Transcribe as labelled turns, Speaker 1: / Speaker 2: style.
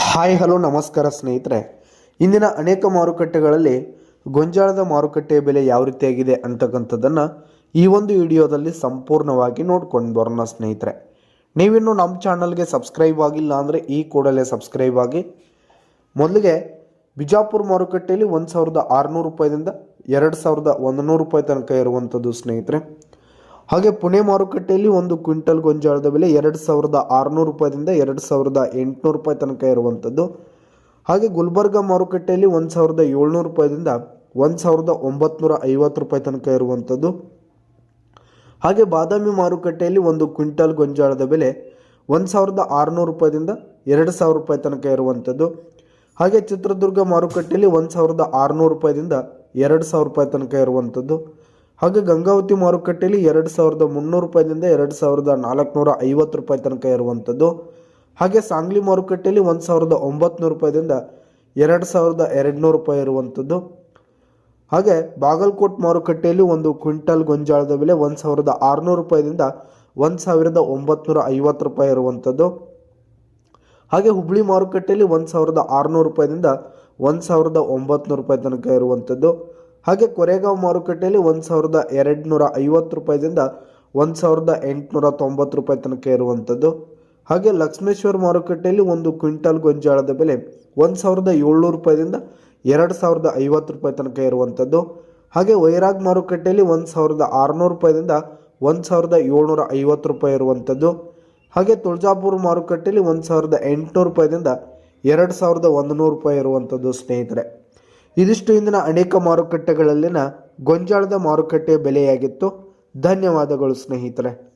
Speaker 1: Hi, hello, ನಮಸ್ಕಾರ ಸ್ನೇಹಿತರೆ. ಇಂದಿನ ಅನೇಕ ಮಾರುಕಟ್ಟೆಗಳಲ್ಲಿ ಗೊಂಜಾಳದ ಮಾರುಕಟ್ಟೆಯ ಬೆಲೆ ಯಾವ ರೀತಿಯಾಗಿದೆ ಅಂತಕ್ಕಂಥದ್ದನ್ನು ಈ ಒಂದು ವಿಡಿಯೋದಲ್ಲಿ ಸಂಪೂರ್ಣವಾಗಿ ನೋಡ್ಕೊಂಡು ಬರೋಣ ಸ್ನೇಹಿತರೆ. ನೀವಿನ್ನು ನಮ್ಮ ಚಾನಲ್ಗೆ ಸಬ್ಸ್ಕ್ರೈಬ್ ಆಗಿಲ್ಲ ಅಂದರೆ ಈ ಕೂಡಲೇ ಸಬ್ಸ್ಕ್ರೈಬ್ ಆಗಿ. ಮೊದಲಿಗೆ ಬಿಜಾಪುರ ಮಾರುಕಟ್ಟೆಯಲ್ಲಿ ಒಂದು ಸಾವಿರದ ಆರುನೂರು ರೂಪಾಯಿದಿಂದ ಎರಡು ಸಾವಿರದ ಒಂದು ನೂರು ರೂಪಾಯಿ ತನಕ ಇರುವಂಥದ್ದು ಸ್ನೇಹಿತರೆ. ಹಾಗೆ ಪುಣೆ ಮಾರುಕಟ್ಟೆಯಲ್ಲಿ ಒಂದು ಕ್ವಿಂಟಲ್ ಗೊಂಜಾಳದ ಬೆಲೆ ಎರಡು ಸಾವಿರದ ಆರುನೂರು ರೂಪಾಯಿದಿಂದ ಎರಡು ಸಾವಿರದ ಎಂಟುನೂರು ರೂಪಾಯಿ ತನಕ ಇರುವಂಥದ್ದು. ಹಾಗೆ ಗುಲ್ಬರ್ಗ ಮಾರುಕಟ್ಟೆಯಲ್ಲಿ ಒಂದು ಸಾವಿರದ ಏಳ್ನೂರು ರೂಪಾಯಿದಿಂದ ಒಂದು ಸಾವಿರದ ಒಂಬತ್ನೂರ ಐವತ್ತು ರೂಪಾಯಿ ತನಕ ಇರುವಂಥದ್ದು. ಹಾಗೆ ಬಾದಾಮಿ ಮಾರುಕಟ್ಟೆಯಲ್ಲಿ ಒಂದು ಕ್ವಿಂಟಲ್ ಗೊಂಜಾಳದ ಬೆಲೆ ಒಂದು ಸಾವಿರದ ಆರುನೂರು ರೂಪಾಯಿದಿಂದ ಎರಡು ಸಾವಿರ ರೂಪಾಯಿ ತನಕ ಇರುವಂಥದ್ದು. ಹಾಗೆ ಚಿತ್ರದುರ್ಗ ಮಾರುಕಟ್ಟೆಯಲ್ಲಿ ಒಂದು ಸಾವಿರದ ಆರುನೂರು ರೂಪಾಯಿದಿಂದ ಎರಡು ಸಾವಿರ ರೂಪಾಯಿ ತನಕ ಇರುವಂಥದ್ದು. ಹಾಗೆ ಗಂಗಾವತಿ ಮಾರುಕಟ್ಟೆಯಲ್ಲಿ ಎರಡು ಸಾವಿರದ ಮುನ್ನೂರು ರೂಪಾಯಿದಿಂದ ಎರಡು ಸಾವಿರದ ನಾಲ್ಕುನೂರ ಐವತ್ತು ರೂಪಾಯಿ ತನಕ ಇರುವಂಥದ್ದು. ಹಾಗೆ ಸಾಂಗ್ಲಿ ಮಾರುಕಟ್ಟೆಯಲ್ಲಿ ಒಂದು ಸಾವಿರದ ಒಂಬತ್ನೂರು ರೂಪಾಯಿದಿಂದ ಎರಡು ಸಾವಿರದ ಎರಡುನೂರು ರೂಪಾಯಿ ಇರುವಂಥದ್ದು. ಹಾಗೆ ಬಾಗಲಕೋಟ್ ಮಾರುಕಟ್ಟೆಯಲ್ಲಿ ಒಂದು ಕ್ವಿಂಟಲ್ ಗೊಂಜಾಳದ ಬೆಲೆ ಒಂದು ಸಾವಿರದ ಆರುನೂರು ರೂಪಾಯಿದಿಂದ ಒಂದು ಸಾವಿರದ ಒಂಬತ್ನೂರ ಐವತ್ತು ರೂಪಾಯಿ ಇರುವಂಥದ್ದು. ಹಾಗೆ ಹುಬ್ಳಿ ಮಾರುಕಟ್ಟೆಯಲ್ಲಿ ಒಂದು ಸಾವಿರದ ಆರುನೂರು ರೂಪಾಯಿದಿಂದ ಒಂದು ಸಾವಿರದ ಒಂಬತ್ನೂರು ರೂಪಾಯಿ ತನಕ ಇರುವಂಥದ್ದು. ಹಾಗೆ ಕೊರೆಗಾಂವ್ ಮಾರುಕಟ್ಟೆಯಲ್ಲಿ ಒಂದು ಸಾವಿರದ ಎರಡು ನೂರ ಐವತ್ತು ರೂಪಾಯಿದಿಂದ ಒಂದು ಸಾವಿರದ ಎಂಟುನೂರ ತೊಂಬತ್ತು ರೂಪಾಯಿ ತನಕ ಇರುವಂಥದ್ದು ಹಾಗೆ ಲಕ್ಷ್ಮೇಶ್ವರ ಮಾರುಕಟ್ಟೆಯಲ್ಲಿ ಒಂದು ಕ್ವಿಂಟಲ್ ಗೊಂಜಾಳದ ಬೆಲೆ ಒಂದು ಸಾವಿರದ ಏಳ್ನೂರು ರೂಪಾಯಿದಿಂದ ಎರಡು ಸಾವಿರದ ಐವತ್ತು ರೂಪಾಯಿ ತನಕ ಇರುವಂಥದ್ದು ಹಾಗೆ ವೈರಾಗ್ ಮಾರುಕಟ್ಟೆಯಲ್ಲಿ ಒಂದು ಸಾವಿರದ ಆರುನೂರು ರೂಪಾಯಿದಿಂದ ಒಂದು ಸಾವಿರದ ಏಳ್ನೂರ ಐವತ್ತು ರೂಪಾಯಿ ಇರುವಂಥದ್ದು ಹಾಗೆ ತುಳಜಾಪುರ ಮಾರುಕಟ್ಟೆಯಲ್ಲಿ ಒಂದು ಸಾವಿರದ ಎಂಟುನೂರು ರೂಪಾಯಿದಿಂದ ಎರಡು ಸಾವಿರದ ಒಂದು ನೂರು ರೂಪಾಯಿ ಇರುವಂಥದ್ದು ಸ್ನೇಹಿತರೆ. ಇದಿಷ್ಟು ಇಂದಿನ ಅನೇಕ ಮಾರುಕಟ್ಟೆಗಳಲ್ಲಿನ ಗೊಂಜಾಳದ ಮಾರುಕಟ್ಟೆಯ ಬೆಲೆಯಾಗಿತ್ತು. ಧನ್ಯವಾದಗಳು ಸ್ನೇಹಿತರೆ.